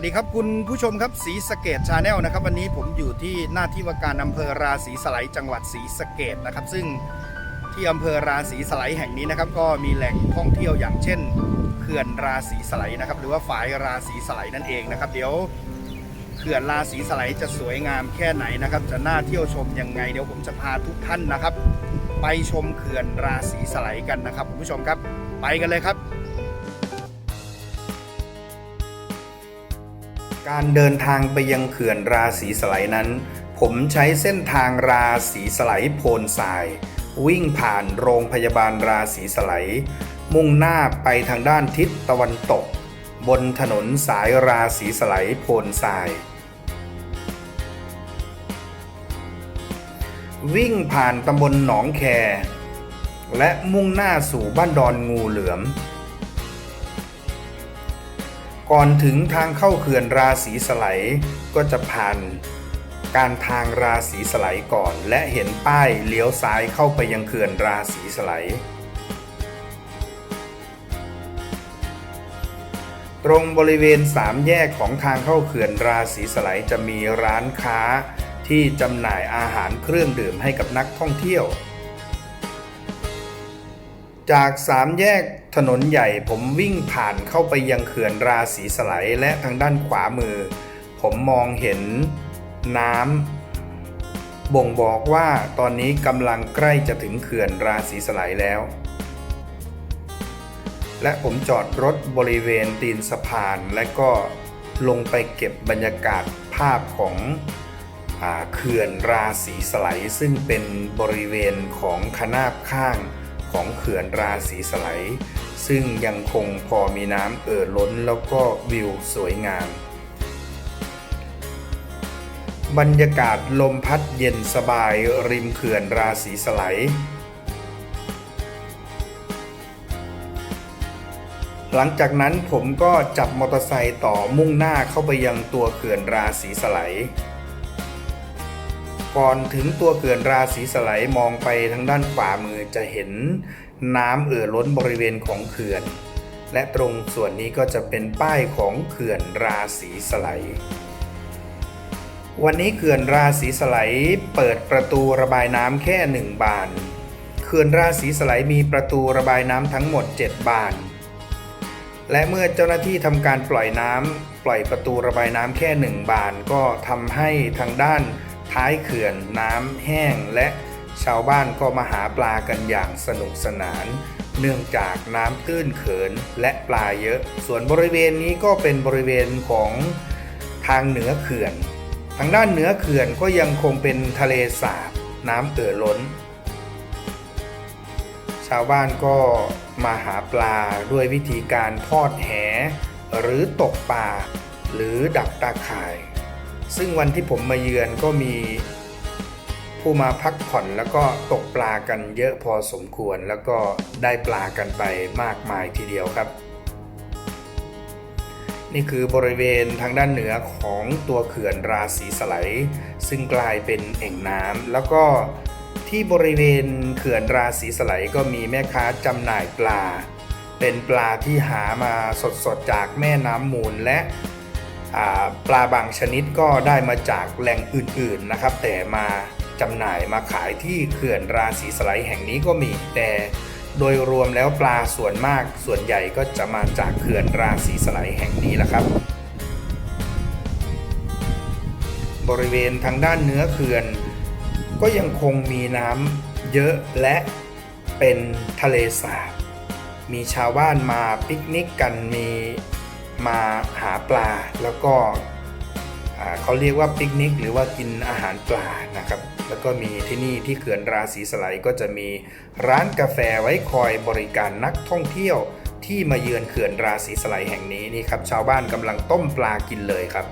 วัสดีครับคุณผู้ชมครับสีสเกตชาแนลนะครับ วันนี้ผมอยู่ที่หน้าที่ว่าการอำเภอราศีสไลจังหวัดศรีสเกตนะครับ ซึ่งที่อำเภอราศีสไลแห่งนี้นะครับ ก็มีแหล่งท่องเที่ยวอย่างเช่นเขื่อนราศีสไลนะครับ หรือว่าฝายราศีสไลนั่นเองนะครับ เดี๋ยวเขื่อนราศีสไลจะสวยงามแค่ไหนนะครับ จะน่าเที่ยวชมยังไง เดี๋ยวผมจะพาทุกท่านนะครับ ไปชมเขื่อนราศีสไลกันนะครับคุณผู้ชมครับ ไปกันเลยครับ การเดินทางไปยังเขื่อนราศีสไลนั้น ผมใช้เส้นทางราศีสไลโพนทราย วิ่งผ่านโรงพยาบาลราศีสไลมุ่งหน้าไปทางด้านทิศตะวันตก บนถนนสายราศีสไลโพนทราย วิ่งผ่านตำบลหนองแค และมุ่งหน้าสู่บ้านดอนงูเหลือม ก่อนถึงทางเข้าเขื่อนราศีสไลก็จะผ่านการทางราศีสไลก่อน และเห็นป้ายเลี้ยวซ้ายเข้าไปยังเขื่อนราศีสไลตรงบริเวณสามแยกของทางเข้าเขื่อนราศีสไลจะมีร้านค้าที่จำหน่ายอาหารเครื่องดื่มให้กับนักท่องเที่ยว จากสามแยกถนนใหญ่ผมวิ่งผ่านเข้าไปยังเขื่อนราศีสไลและทางด้านขวามือ ผมมองเห็นน้ำบ่งบอกว่าตอนนี้กำลังใกล้จะถึงเขื่อนราศีสไลแล้ว และผมจอดรถบริเวณตีนสะพานและก็ลงไปเก็บบรรยากาศภาพของอเขื่อนราศีสไลซึ่งเป็นบริเวณของคนาบข้าง ของเขื่อนราศีสไลซึ่งยังคงพอมีน้ำเอ่อล้นแล้วก็วิวสวยงาม บรรยากาศลมพัดเย็นสบายริมเขื่อนราศีสไลหลังจากนั้นผมก็จับมอเตอร์ไซค์ต่อมุ่งหน้าเข้าไปยังตัวเขื่อนราศีสไล ก่อนถึงตัวเขื่อนราศีสไลมองไปทางด้านขวามือจะเห็นน้ำเอ่อล้นบริเวณของเขื่อน และตรงส่วนนี้ก็จะเป็นป้ายของเขื่อนราศีสไลวันนี้เขื่อนราศีสไลเปิดประตูระบายน้ำแค่หนึ่งบานเขื่อนราศีสไลมีประตูระบายน้ำทั้งหมด 7 บาน และเมื่อเจ้าหน้าที่ทำการปล่อยน้ำปล่อยประตูระบายน้ำแค่หนึ่งบานก็ทำให้ทางด้าน ท้ายเขื่อนน้ำแห้งและชาวบ้านก็มาหาปลากันอย่างสนุกสนาน เนื่องจากน้ำตื้นเขินและปลาเยอะ ส่วนบริเวณนี้ก็เป็นบริเวณของทางเหนือเขื่อน ทางด้านเหนือเขื่อนก็ยังคงเป็นทะเลสาบน้ำเอ่อล้น ชาวบ้านก็มาหาปลาด้วยวิธีการทอดแห หรือตกปลาหรือดักตาข่าย ซึ่งวันที่ผมมาเยือนก็มีผู้มาพักผ่อนแล้วก็ตกปลากันเยอะพอสมควรแล้วก็ได้ปลากันไปมากมายทีเดียวครับ นี่คือบริเวณทางด้านเหนือของตัวเขื่อนราศีสไลซึ่งกลายเป็นแอ่งน้ำแล้วก็ที่บริเวณเขื่อนราศีสไลก็มีแม่ค้าจำหน่ายปลา เป็นปลาที่หามาสดๆจากแม่น้ำมูลและ ปลาบางชนิดก็ได้มาจากแหล่งอื่นๆนะครับ แต่มาจำหน่ายมาขายที่เขื่อนราศีสไลแห่งนี้ก็มีแต่โดยรวมแล้วปลาส่วนมากส่วนใหญ่ก็จะมาจากเขื่อนราศีสไลแห่งนี้แหละครับ บริเวณทางด้านเนื้อเขื่อน ก็ยังคงมีน้ำเยอะและเป็นทะเลสาบมีชาวบ้านมาปิกนิกกันมี มาหาปลาแล้วก็เขาเรียกว่าปิกนิกหรือว่ากินอาหารปลานะครับแล้วก็มีที่นี่ที่เขื่อนราศีสไลก็จะมีร้านกาแฟไว้คอยบริการนักท่องเที่ยวที่มาเยือนเขื่อนราศีสไลแห่งนี้นี่ครับชาวบ้านกำลังต้มปลากินเลยครับ